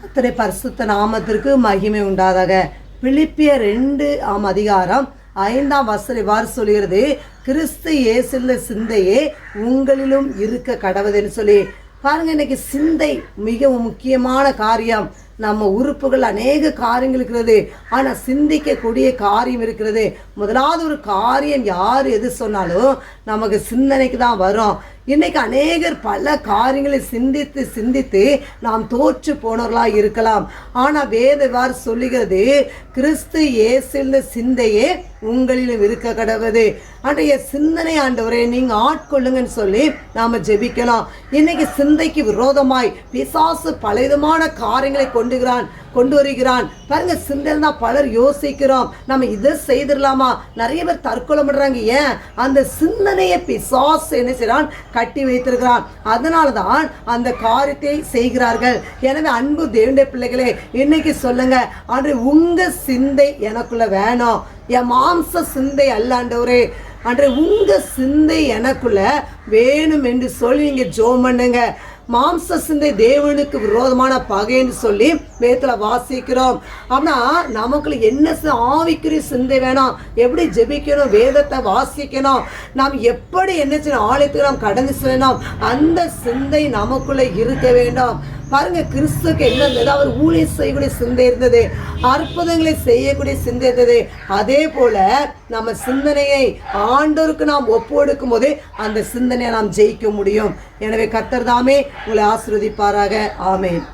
கத்திரை பரிசுத்த நாமத்திற்கு மகிமை உண்டாதாக. பிலிப்பியர் ரெண்டு ஆம் அதிகாரம் ஐந்தாம் வசனம் இவ்வாறு சொல்கிறது கிறிஸ்து இயேசுல சிந்தையே உங்களிலும் இருக்க கடவுதுன்னு சொல்லி. பாருங்க இன்னைக்கு சிந்தை மிகவும் முக்கியமான காரியம். நம்ம உறுப்புகள் அநேக காரியங்கள் இருக்கிறது ஆனால் சிந்திக்கக்கூடிய காரியம் இருக்கிறது. முதலாவது ஒரு காரியம் யார் எது சொன்னாலும் நமக்கு சிந்தனைக்கு தான் வரும். இன்னைக்கு அநேகர் பல காரியங்களை சிந்தித்து சிந்தித்து நாம் தோற்று போனவர்களாக இருக்கலாம். ஆனால் வேதவார் சொல்லுகிறது கிறிஸ்து இயேசுல சிந்தையே உங்களிலும் இருக்க கடவுது. அன்றைய சிந்தனை ஆண்டவரே நீங்க ஆட்கொள்ளுங்கன்னு சொல்லி நாம ஜெபிக்கலாம். இன்னைக்கு சிந்தைக்கு விரோதமாய் பிசாசு பலவிதமான காரியங்களை கொண்டுகிறான். கொண்டு வருகிறான். பாருங்க சிந்தனை தான் பலர் யோசிக்கிறோம். நம்ம இதை செய்திடலாமா? நிறைய பேர் தற்கொலை பண்ணுறாங்க ஏன்? அந்த சிந்தனையை பிசாஸ் என்ன செய்கிறான் கட்டி வைத்திருக்கிறான். அதனால தான் அந்த காரியத்தை செய்கிறார்கள். எனவே அன்பு தேவனுடைய பிள்ளைகளே இன்னைக்கு சொல்லுங்க அன்று உங்க சிந்தை எனக்குள்ள வேணும். என் மாம்ச சிந்தை அல்லாண்டவரே அன்று உங்க சிந்தை எனக்குள்ள வேணும் என்று சொல்லி நீங்க ஜோம் பண்ணுங்க. மாம்ச சிந்தை தேவனுக்கு விரோதமான பகைன்னு சொல்லி வேதத்தில் வாசிக்கிறோம். ஆனா நமக்குள்ள என்ன ஆவிக்குரிய சிந்தை வேணும். எப்படி ஜெபிக்கணும்? வேதத்தை வாசிக்கணும். நாம் எப்படி என்ன ஆலயத்துக்கு நாம் கடந்து செல்லணும். அந்த சிந்தை நமக்குள்ள இருக்க வேண்டும். பாருங்க கிறிஸ்துக்கு என்ன இருந்தது? அவர் ஊழியர் செய்யக்கூடிய சிந்தை இருந்தது. அற்புதங்களை செய்யக்கூடிய சிந்தை இருந்தது. அதே போல நம்ம சிந்தனையை ஆண்டோருக்கு நாம் ஒப்பு போது அந்த சிந்தனையை நாம் ஜெயிக்க முடியும். எனவே கத்தர் தாமே உங்களை ஆசிர்வதிப்பாராக. ஆமேன்.